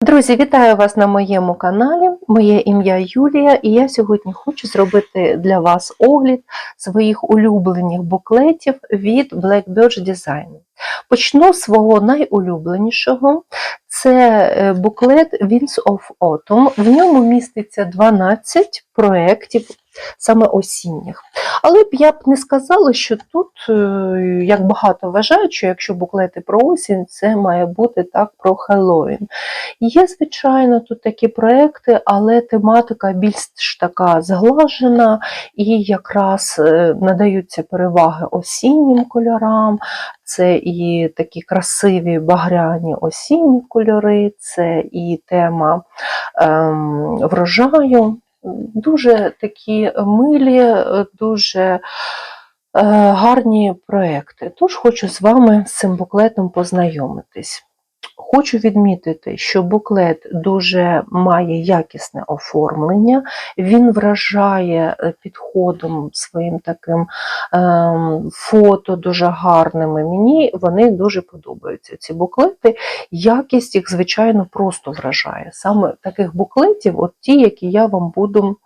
Друзі, вітаю вас на моєму каналі. Моє ім'я Юлія, і я сьогодні хочу зробити для вас огляд своїх улюблених буклетів від Blackbird Design. Почну з свого найулюбленішого. Це е, буклет Winds of Autumn. В ньому міститься 12 проєктів саме осінніх. Але б я б не сказала, що тут, е, як багато вважають, що якщо буклети про осінь, це має бути так про Хеллоуін. Є, звичайно, тут такі проекти, але тематика більш така зглажена і якраз е, надаються переваги осіннім кольорам. Це і такі красиві багряні осінні кольори, це і тема ем, врожаю. Дуже такі милі, дуже е, гарні проекти. Тож хочу з вами з цим буклетом познайомитись. Хочу відмітити, що буклет дуже має якісне оформлення, він вражає е, підходом своїм таким ем, фото дуже гарними. Мені вони дуже подобаються. Ці буклети. Якість їх, звичайно, просто вражає. Саме таких буклетів, от ті, які я вам буду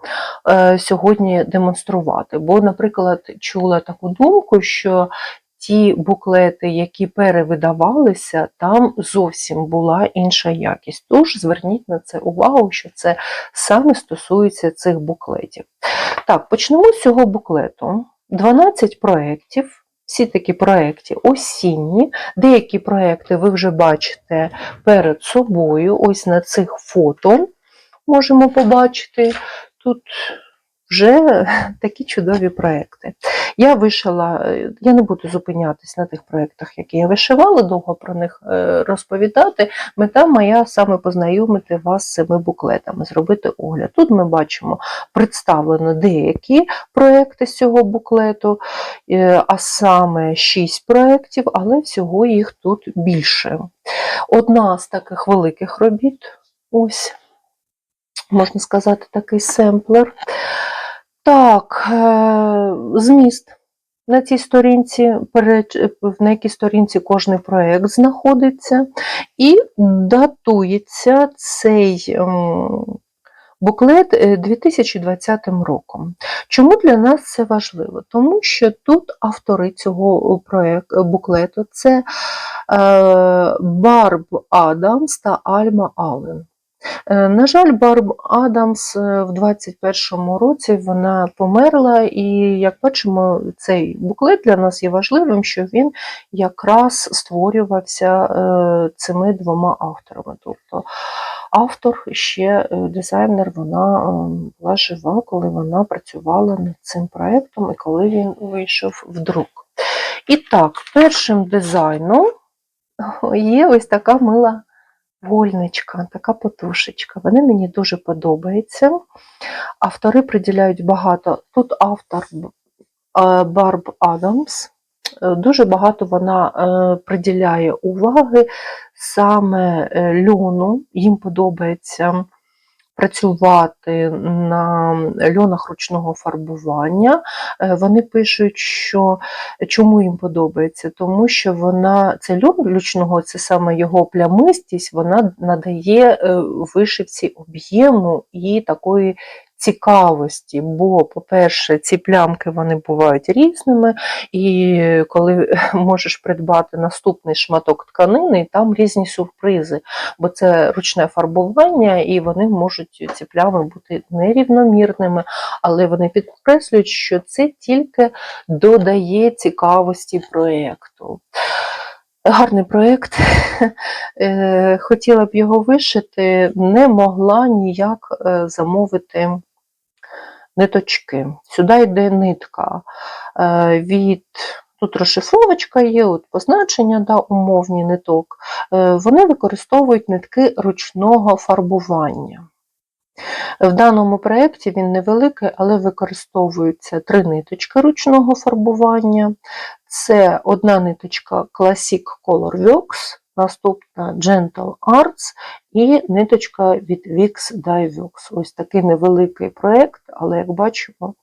е, сьогодні демонструвати. Бо, наприклад, чула таку думку, що ті буклети, які перевидавалися, там зовсім була інша якість. Тож зверніть на це увагу, що це саме стосується цих буклетів. Так, почнемо з цього буклету. 12 проєктів. Всі такі проекти осінні. Деякі проекти ви вже бачите перед собою. Ось на цих фото можемо побачити. Тут вже такі чудові проекти. Я вишила, е, я не буду зупинятись на тих проєктах, які я вишивала, довго про них е, розповідати. Мета моя саме познайомити вас з цими буклетами, зробити огляд. Тут ми бачимо представлено деякі проекти з цього буклету, е, а саме 6 проєктів, але всього їх тут більше. Одна з таких великих робіт, ось, можна сказати, такий семплер. Так, е, зміст. На цій сторінці, на якій сторінці кожний проєкт знаходиться, і датується цей буклет 2020 роком. Чому для нас це важливо? Тому що тут автори цього проєкт, буклету це е, Барб Адамс та Альма Аллен. Е, на жаль, Барб Адамс е, в 21-му році вона померла, і як бачимо, цей буклет для нас є важливим, що він якраз створювався е, цими двома авторами. Тобто автор ще дизайнер, вона була жива, коли вона працювала над цим проєктом і коли він вийшов в друк. І так, першим дизайном є ось така мила. Вольничка, така потушечка. Вони мені дуже подобаються. Автори приділяють багато. Тут автор е, Барб Адамс. Е, дуже багато вона е, приділяє уваги саме льону, їм подобається працювати на льонах ручного фарбування. Е, вони пишуть, що чому їм подобається, тому що вона це льон ручного, це саме його плямистість, вона надає е, вишивці об'єму і такої цікавості, бо, по-перше, ці плямки вони бувають різними, і коли можеш придбати наступний шматок тканини, там різні сюрпризи, бо це ручне фарбування, і вони можуть ці плями бути нерівномірними, але вони підкреслюють, що це тільки додає цікавості проєкту. Гарний проєкт, е, хотіла б його вишити, не могла ніяк е, замовити ниточки. Сюди йде нитка е, від. Тут розшифровочка є, от позначення, да, умовні ниток. Е, вони використовують нитки ручного фарбування. В даному проєкті він невеликий, але використовуються три ниточки ручного фарбування. Це одна ниточка Classic Color Works, наступна Gentle Arts і ниточка від Wix Works. Ось такий невеликий проєкт, але, як бачимо,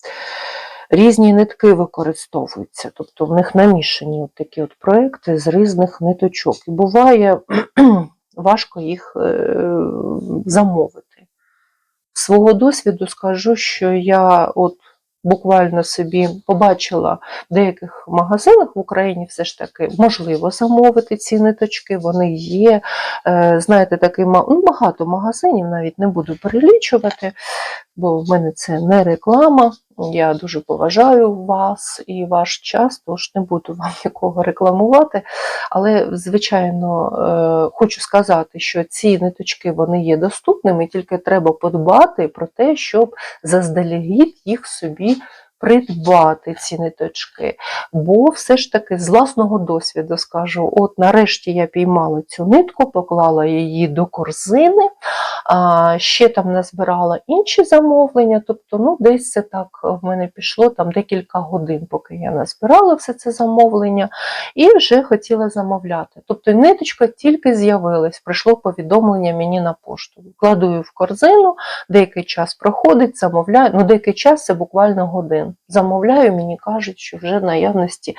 різні нитки використовуються, тобто в них намішані от такі от проєкти з різних ниточок. І буває важко їх е, замовити. З свого досвіду скажу, що я от буквально собі побачила в деяких магазинах в Україні все ж таки можливо замовити ці ниточки, вони є. Е, Знаєте, такий ну, багато магазинів, навіть не буду перелічувати, бо в мене це не реклама. Я дуже поважаю вас і ваш час, тож не буду вам нікого рекламувати. Але, звичайно, е, хочу сказати, що ці ниточки вони є доступними, тільки треба подбати про те, щоб заздалегідь їх собі придбати, ці ниточки. Бо все ж таки з власного досвіду скажу: от нарешті я піймала цю нитку, поклала її до корзини, а, ще там назбирала інші замовлення. Тобто, ну, десь це так в мене пішло там декілька годин, поки я назбирала все це замовлення, і вже хотіла замовляти. Тобто ниточка тільки з'явилась, прийшло повідомлення мені на пошту. Кладу в корзину, деякий час проходить, замовляю. Ну, деякий час це буквально Замовляю, мені кажуть, що вже наявності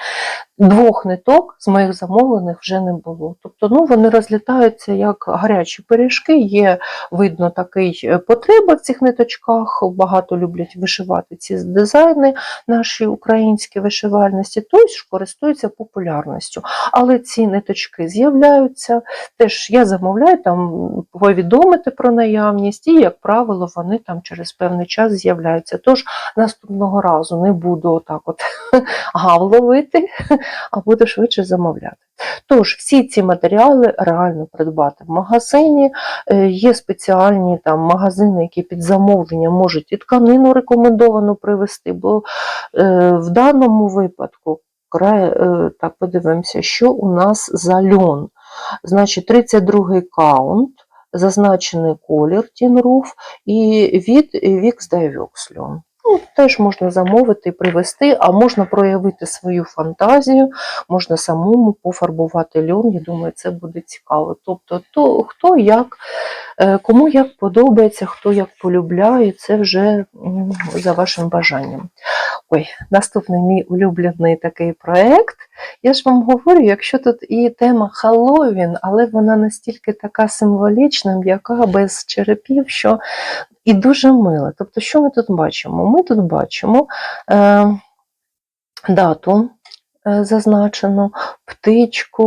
двох ниток з моїх замовлених вже не було. Тобто, ну вони розлітаються як гарячі пиріжки. Є видно такий е, потреба в цих ниточках. Багато люблять вишивати ці дизайни, наші українські вишивальності, тож користуються популярністю. Але ці ниточки з'являються. Теж я замовляю там повідомити про наявність, і, як правило, вони там через певний час з'являються. Тож наступного разу не буду отак от гав а буду швидше замовляти. Тож, всі ці матеріали реально придбати в магазині. Е, Є спеціальні там магазини, які під замовлення можуть і тканину рекомендовано привезти, бо е, в даному випадку е, так подивимося, що у нас за льон. Значить, 32-й каунт, зазначений колір Тінруф і від Vix Divux льон. Ну, теж можна замовити привезти, а можна проявити свою фантазію, можна самому пофарбувати льон. Я думаю, це буде цікаво. Тобто, то, хто як, е, кому як подобається, хто як полюбляє, це вже за вашим бажанням. Ой, наступний мій улюблений такий проект. Я ж вам говорю, якщо тут і тема Хеллоуін, але вона настільки така символічна, м'яка, без черепів, що і дуже мила. Тобто, що ми тут бачимо? Ми тут бачимо е, дату е, зазначену, птичку,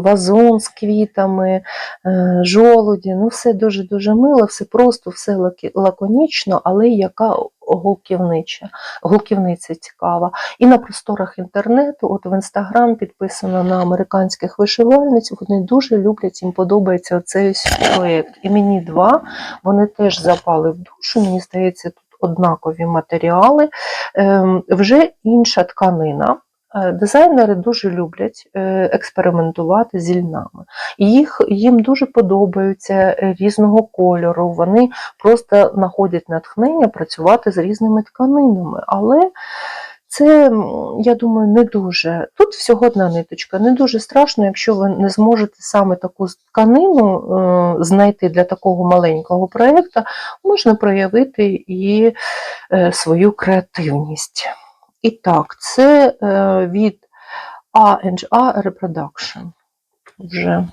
вазон з квітами, е, жолуді. Ну, все дуже-дуже мило, все просто, все лаконічно, але яка гуківнича, гуківниця цікава. І на просторах інтернету, от в інстаграм підписано на американських вишивальниць, вони дуже люблять, їм подобається оцей проєкт. І мені два, вони теж запали в душу, мені здається, тут однакові матеріали, ем, вже інша тканина. Е, Дизайнери дуже люблять е, експериментувати зі льнами. Їх, їм дуже подобаються е, різного кольору. Вони просто знаходять натхнення працювати з різними тканинами. Але це, я думаю, не дуже. Тут всього одна ниточка. Не дуже страшно, якщо ви не зможете саме таку тканину знайти для такого маленького проєкту, можна проявити і свою креативність. І так, це е, від A&A Reproduction. Вже.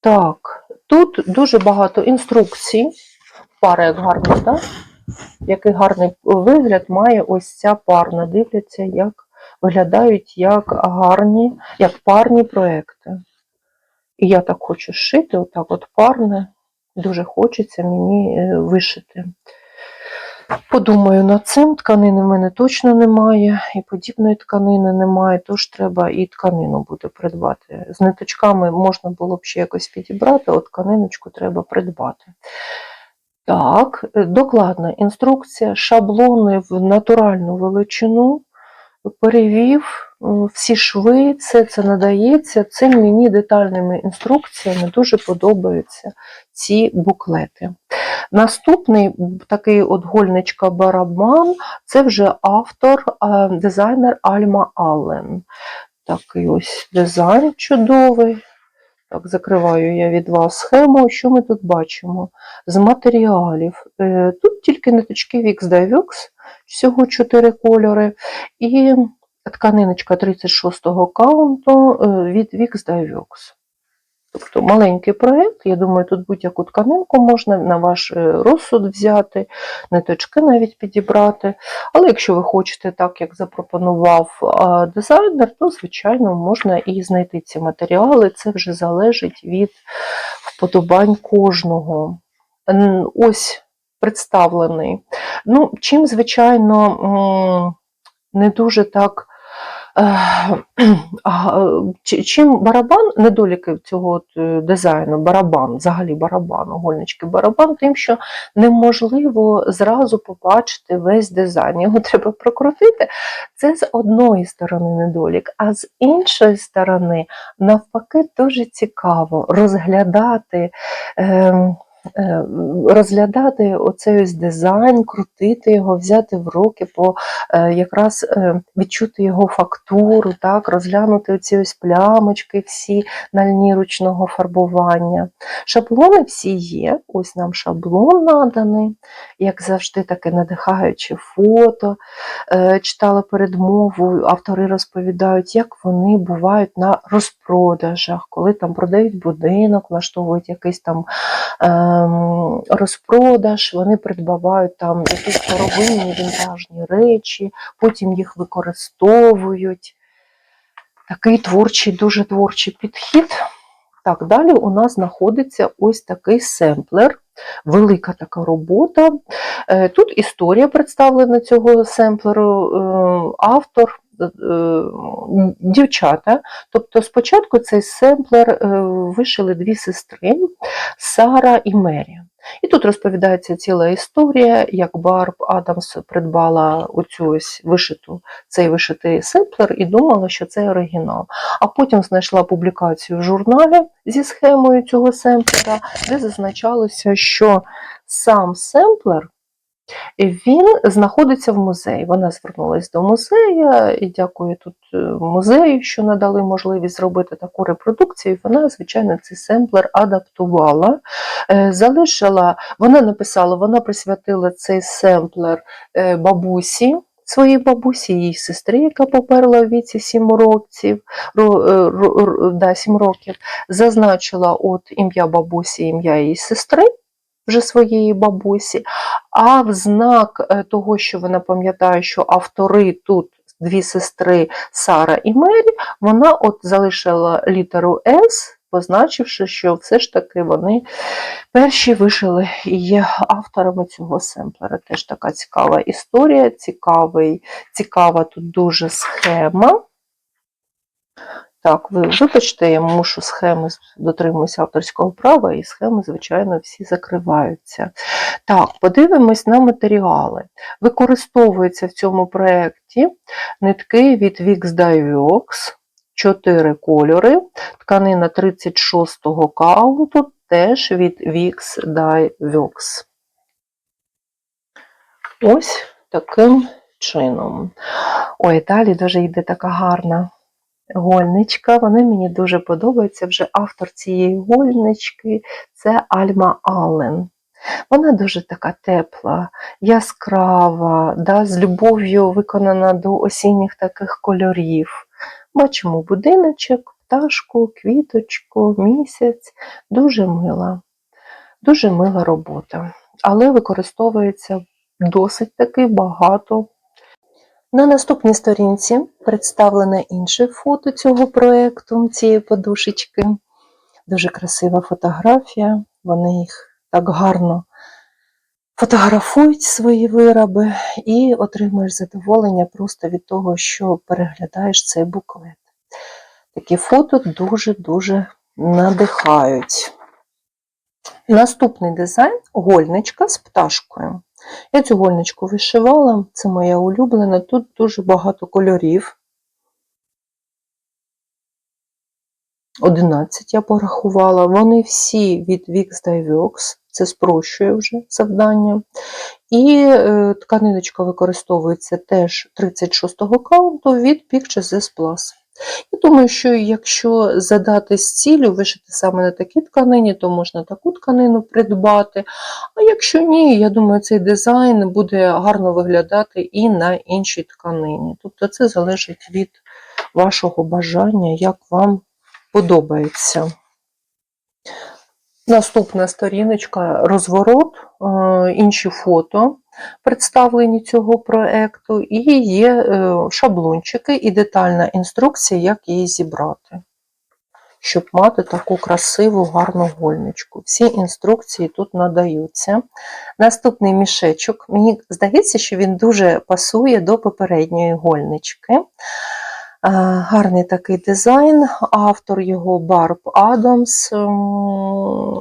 Так, тут дуже багато інструкцій. Пара як гарно, так? Який гарний вигляд має ось ця парна. Дивляться, як виглядають як гарні, як парні проекти. І я так хочу шити, отак от парне. Дуже хочеться мені е, вишити. Подумаю над цим, тканини в мене точно немає, і подібної тканини немає, тож треба і тканину буде придбати. З ниточками можна було б ще якось підібрати, от тканиночку треба придбати. Так, докладна інструкція, шаблони в натуральну величину, перевів всі шви, все це надається. Цим мені детальними інструкціями дуже подобаються ці буклети. Наступний такий от гольничка барабан це вже автор, е, дизайнер Альма Аллен. Такий ось дизайн чудовий. Так, закриваю я від вас схему. Що ми тут бачимо? З матеріалів. Е, Тут тільки ниточки Vix Divux, всього 4 кольори. І тканиночка 36-го каунту е, від Vix Divux. Тобто маленький проєкт, я думаю, тут будь-яку тканинку можна на ваш е, розсуд взяти, ниточки навіть підібрати. Але якщо ви хочете так, як запропонував дизайнер, то, звичайно, можна і знайти ці матеріали. Це вже залежить від вподобань кожного. Ось представлений. Ну, чим, звичайно, не дуже так. Е, Чим барабан, недоліки цього е, дизайну, барабан, взагалі барабан, гольнички барабан, тим, що неможливо зразу побачити весь дизайн. Його треба прокрутити. Це з одної сторони недолік, а з іншої сторони, навпаки, дуже цікаво розглядати. е, Розглядати оцей ось дизайн, крутити його, взяти в руки, по е, якраз е, відчути його фактуру, так, розглянути оці ось плямочки всі на лінії ручного фарбування. Шаблони всі є. Ось нам шаблон наданий, як завжди, таке надихаюче фото. Е, Читала передмову, автори розповідають, як вони бувають на розпродажах, коли там продають будинок, влаштовують якийсь там розпродаж, вони придбавають там якісь старовинні вінтажні речі, потім їх використовують. Такий творчий, дуже творчий підхід. Так, далі у нас знаходиться ось такий семплер, велика така робота. Е, Тут історія представлена цього семплеру, е, автор, дівчата. Тобто спочатку цей семплер е, вишили дві сестри Сара і Мері. І тут розповідається ціла історія, як Барб Адамс придбала оцю ось вишиту, цей вишитий семплер і думала, що це оригінал. А потім знайшла публікацію в журналі зі схемою цього семплера, де зазначалося, що сам семплер він знаходиться в музеї. Вона звернулася до музею і дякую тут е, музею, що надали можливість зробити таку репродукцію. Вона, звичайно, цей семплер адаптувала, Е, залишила, вона написала, вона присвятила цей семплер е, бабусі. Своїй бабусі, її сестрі, яка поперла в віці 7 років, ро, ро, ро, да, 7 років, зазначила от ім'я бабусі, ім'я її сестри, вже своєї бабусі, а в знак е, того, що вона пам'ятає, що автори тут дві сестри Сара і Мері, вона от залишила літеру С, позначивши, що все ж таки вони перші вишили і є авторами цього семплера. Теж така цікава історія, цікавий, цікава тут дуже схема. Так, ви вибачте, я мушу схеми, дотримуюся авторського права, і схеми, звичайно, всі закриваються. Так, подивимось на матеріали. Використовується в цьому проєкті нитки від Wix Dye чотири кольори, тканина 36-го каунту, теж від Dye Works. Ось таким чином. Ой, далі дуже йде така гарна гольничка. Вони мені дуже подобаються. Вже автор цієї гольнички це Альма Аллен. Вона дуже така тепла, яскрава, да, з любов'ю виконана до осінніх таких кольорів. Бачимо будиночок, пташку, квіточку, місяць. Дуже мила, дуже мила робота. Але використовується досить таки багато. На наступній сторінці представлене інше фото цього проєкту, цієї подушечки. Дуже красива фотографія. Вони їх так гарно фотографують свої вироби і отримуєш задоволення просто від того, що переглядаєш цей буклет. Такі фото дуже-дуже надихають. Наступний дизайн гольничка з пташкою. Я цю гольничку вишивала, це моя улюблена. Тут дуже багато кольорів. 11 я порахувала. Вони всі від Wix Works, це спрощує вже завдання. І е, тканиночка використовується теж 36-го каунту від Pictures S Plus. Я думаю, що якщо задати з цілю вишити саме на такій тканині, то можна таку тканину придбати. А якщо ні, я думаю, цей дизайн буде гарно виглядати і на іншій тканині. Тобто це залежить від вашого бажання, як вам подобається. Наступна сторіночка розворот, е, інші фото представлені цього проекту, і є е, шаблончики і детальна інструкція, як її зібрати, щоб мати таку красиву, гарну гольничку. Всі інструкції тут надаються. Наступний мішечок. Мені здається, що він дуже пасує до попередньої гольнички. Е, Гарний такий дизайн, автор його Барб Адамс, ем,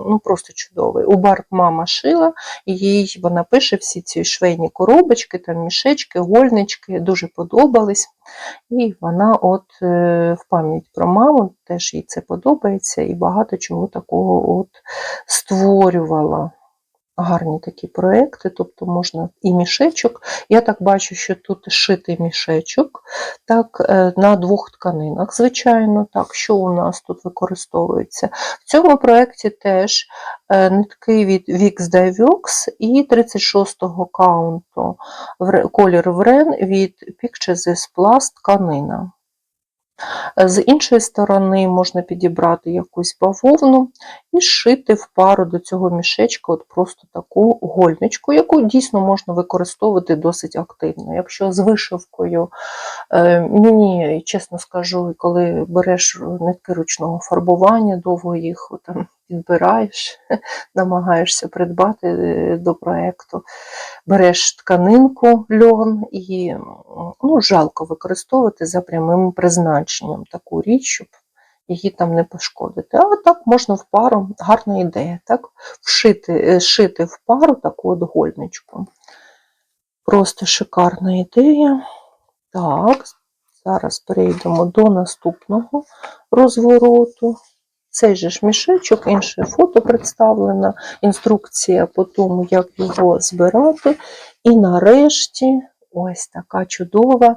ну просто чудовий. У Барб мама шила, їй вона пише всі ці швейні коробочки, там мішечки, гольнички, дуже подобались. І вона от е, в пам'ять про маму теж їй це подобається і багато чого такого от створювала. Гарні такі проекти, тобто можна і мішечок. Я так бачу, що тут шитий мішечок так, е, на двох тканинах, звичайно. Так, що у нас тут використовується? В цьому проєкті теж е, нитки від Vix Divux і 36-го каунту колір Врен від Pictures Plus тканина. З іншої сторони можна підібрати якусь бавовну і шити в пару до цього мішечка от просто таку гольничку, яку дійсно можна використовувати досить активно. Якщо з вишивкою, е, мені, чесно скажу, коли береш нитки ручного фарбування, довго їх там підбираєш, намагаєшся придбати е, до проєкту, береш тканинку льон і ну, жалко використовувати за прямим призначенням таку річ, щоб її там не пошкодити. А так можна в пару, гарна ідея, так? Вшити, е, шити в пару таку от гольничку. Просто шикарна ідея. Так, зараз перейдемо до наступного розвороту. Цей же ж мішечок, інше фото представлено, інструкція по тому, як його збирати. І нарешті ось така чудова,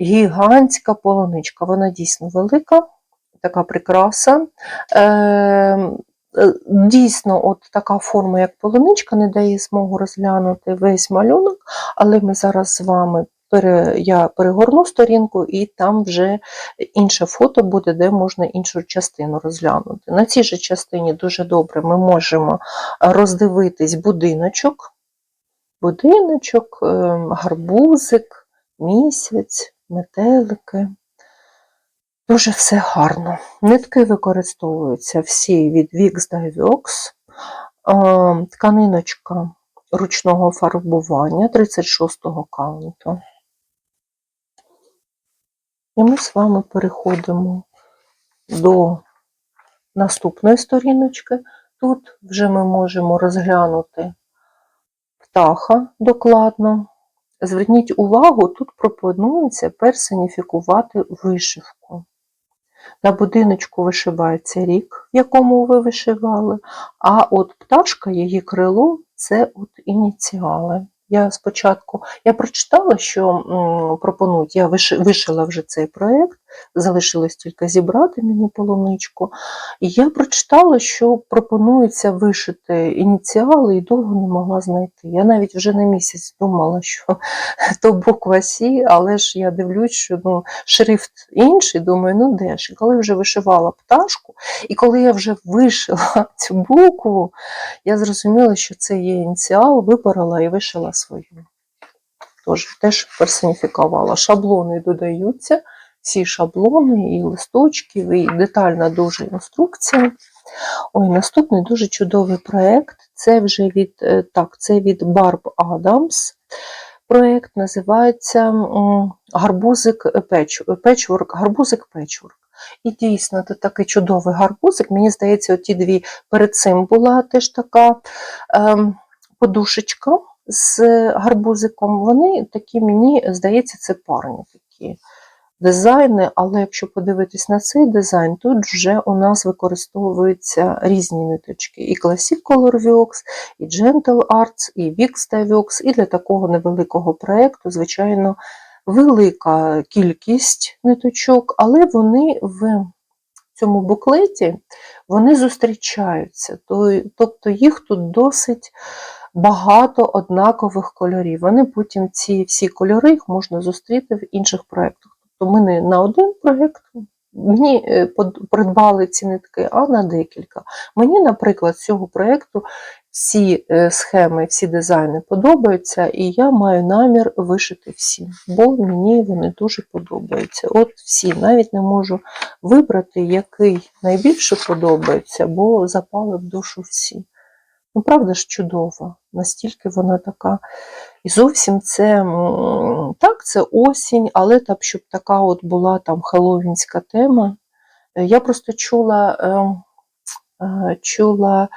гігантська полуничка. Вона дійсно велика, така прикраса. Е, е, Дійсно, от така форма, як полуничка, не дає змогу розглянути весь малюнок, але ми зараз з вами я перегорну сторінку, і там вже інше фото буде, де можна іншу частину розглянути. На цій же частині дуже добре ми можемо роздивитись будиночок, будиночок, ем, гарбузик, місяць, метелики. Дуже все гарно. Нитки використовуються всі від Vix Divux, Ем, тканиночка ручного фарбування 36-го каунту. І ми з вами переходимо до наступної сторіночки. Тут вже ми можемо розглянути птаха докладно. Зверніть увагу, тут пропонується персоніфікувати вишивку. На будиночку вишивається рік, в якому ви вишивали, а от пташка, її крило це от ініціали. Я спочатку я прочитала, що пропонують, я виши- вишила вже цей проєкт, залишилось тільки зібрати мені полуничку. І я прочитала, що пропонується вишити ініціали і довго не могла знайти. Я навіть вже на місяць думала, що то буква Сі, але ж я дивлюсь, що ну, шрифт інший, думаю, ну де ж? І коли вже вишивала пташку, і коли я вже вишила цю букву, я зрозуміла, що це є ініціал, вибрала і вишила свою. Тож теж персоніфікувала. Шаблони додаються, всі шаблони, і листочки, і детальна дуже інструкція. Ой, наступний дуже чудовий проєкт. Це вже від, е, так, це від Barb Adams. Проєкт називається Гарбузик Печворк, Гарбузик Печворк. І дійсно, це такий чудовий гарбузик. Мені здається, оті дві перед цим була теж така ем, подушечка з гарбузиком. Вони такі, мені здається, це парні такі дизайни, але якщо подивитись на цей дизайн, тут вже у нас використовуються різні ниточки. І Classic Color Works, і Gentle Arts, і Vix Works, і для такого невеликого проєкту, звичайно, велика кількість ниточок, але вони в цьому буклеті вони зустрічаються. Тобто їх тут досить багато однакових кольорів. Вони потім ці всі кольори їх можна зустріти в інших проєктах. Тобто ми не на один проєкт мені е, придбали ці нитки, а на декілька. Мені, наприклад, з цього проєкту всі е, схеми, всі дизайни подобаються, і я маю намір вишити всі, бо мені вони дуже подобаються. От всі, навіть не можу вибрати, який найбільше подобається, бо запали в душу всі. Ну, правда ж чудова, настільки вона така. І зовсім це так, це осінь, але так, щоб така от була там хеллоуінська тема. Е, Я просто чула, ем, е, чула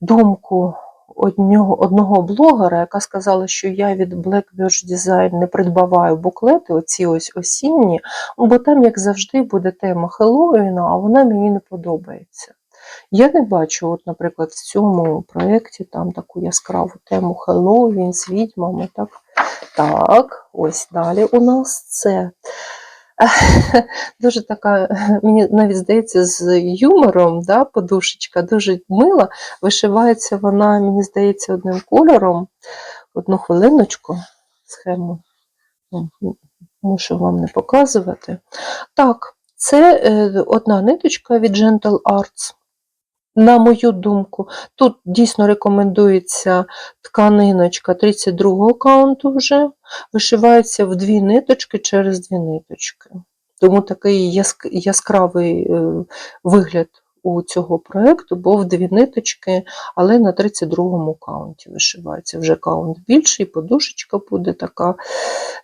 думку одного, одного блогера, яка сказала, що я від Blackbird Design не придбаваю буклети, оці ось осінні, бо там, як завжди, буде тема Хеллоуіна, а вона мені не подобається. Я не бачу, от, наприклад, в цьому проєкті там таку яскраву тему Хеллоуін з відьмами. Так, так ось далі у нас це. Дуже така, мені навіть здається, з юмором, да, подушечка, дуже мила. Вишивається вона, мені здається, одним кольором. Одну хвилиночку схему мушу вам не показувати. Так, це е, одна ниточка від Gentle Arts. На мою думку, тут дійсно рекомендується тканиночка 32 каунту вже, вишивається в дві ниточки через дві ниточки. Тому такий яскравий е, вигляд у цього проєкту, бо в дві ниточки, але на 32-му каунті вишивається. Вже каунт більший, подушечка буде така,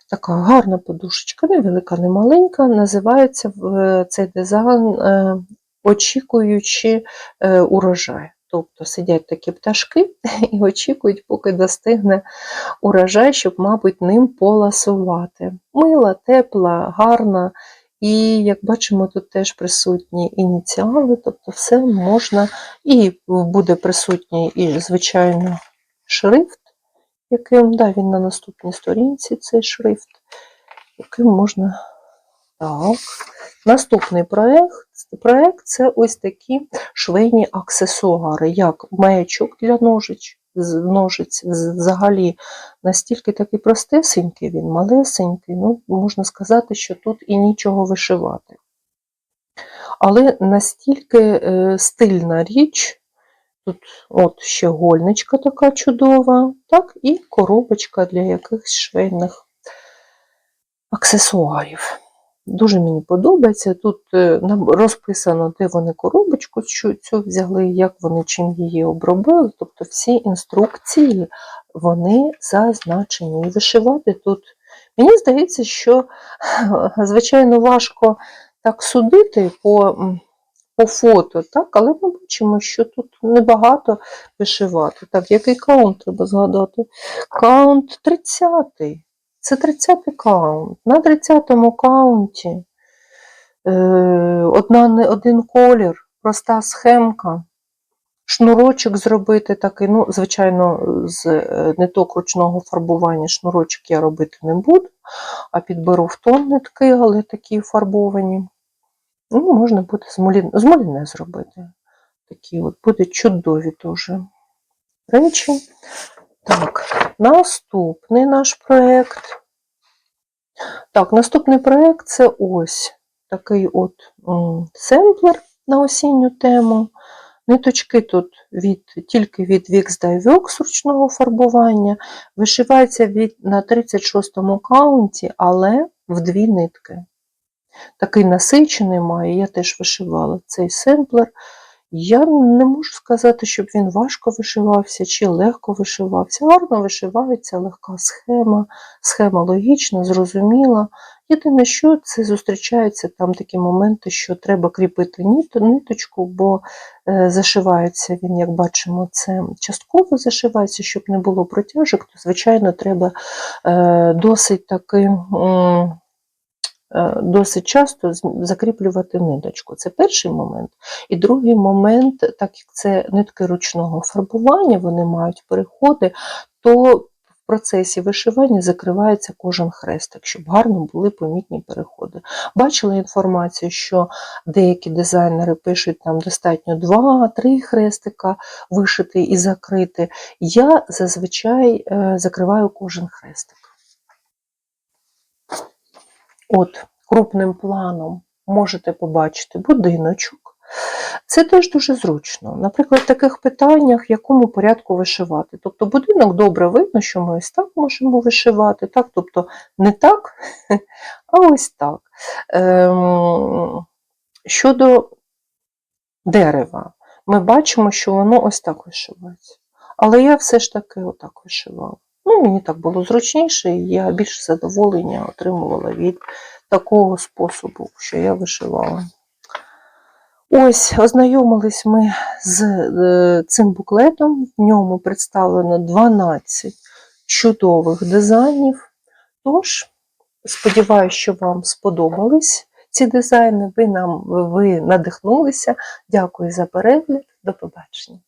така гарна подушечка, невелика, не маленька. Називається е, цей дизайн е, очікуючи е, урожай. Тобто сидять такі пташки і очікують, поки достигне урожай, щоб, мабуть, ним поласувати. Мила, тепла, гарна. І, як бачимо, тут теж присутні ініціали, тобто все можна, і буде присутній і, звичайно, шрифт, яким, да, він на наступній сторінці, цей шрифт, яким можна. Так. Наступний проект, проект це ось такі швейні аксесуари, як маячок для ножиць, ножиць взагалі настільки такий простесенький, він малесенький, ну, можна сказати, що тут і нічого вишивати. Але настільки е, стильна річ, тут от ще гольничка така чудова, так, і коробочка для якихось швейних аксесуарів. Дуже мені подобається. Тут е, розписано, де вони коробочку цю, взяли, як вони чим її обробили. Тобто всі інструкції вони зазначені. І вишивати тут. Мені здається, що звичайно важко так судити по, по фото, так? але ми бачимо, що тут небагато вишивати. Так, який каунт треба згадати? Каунт 30. Це 30-й каунт. На 30-му каунті е, одна, один колір, проста схемка, шнурочок зробити такий, ну, звичайно, з е, ниток ручного фарбування шнурочок я робити не буду, а підберу в тон нитки, але такі фарбовані. Ну, можна буде з молі- з моліне зробити. Такі от будуть чудові теж речі. Так, наступний наш проєкт. Так, наступний проєкт це ось такий от семплер на осінню тему. Ниточки тут від, тільки від Wix Dye ручного фарбування. Вишивається від, на 36-му каунті, але в дві нитки. Такий насичений має, я теж вишивала цей семплер. Я не можу сказати, щоб він важко вишивався чи легко вишивався. Гарно вишивається, легка схема, схема логічна, зрозуміла. Єдине, що це зустрічаються там такі моменти, що треба кріпити ниточку, бо е, зашивається він, як бачимо, це частково зашивається, щоб не було протяжок, то, звичайно, треба е, досить таки. Е, Досить часто закріплювати ниточку. Це перший момент. І другий момент, так як це нитки ручного фарбування, вони мають переходи, то в процесі вишивання закривається кожен хрестик, щоб гарно були помітні переходи. Бачила інформацію, що деякі дизайнери пишуть там достатньо 2-3 хрестика вишити і закрити. Я зазвичай е, закриваю кожен хрестик. От, крупним планом можете побачити будиночок. Це теж дуже зручно. Наприклад, в таких питаннях, в якому порядку вишивати. Тобто будинок добре видно, що ми ось так можемо вишивати, так? тобто не так, а ось так. Ем, щодо дерева, ми бачимо, що воно ось так вишивається. Але я все ж таки отак вишивала. Мені так було зручніше, і я більше задоволення отримувала від такого способу, що я вишивала. Ось, ознайомились ми з е, цим буклетом. В ньому представлено 12 чудових дизайнів. Тож, сподіваюся, що вам сподобались ці дизайни. Ви нам ви надихнулися. Дякую за перегляд. До побачення.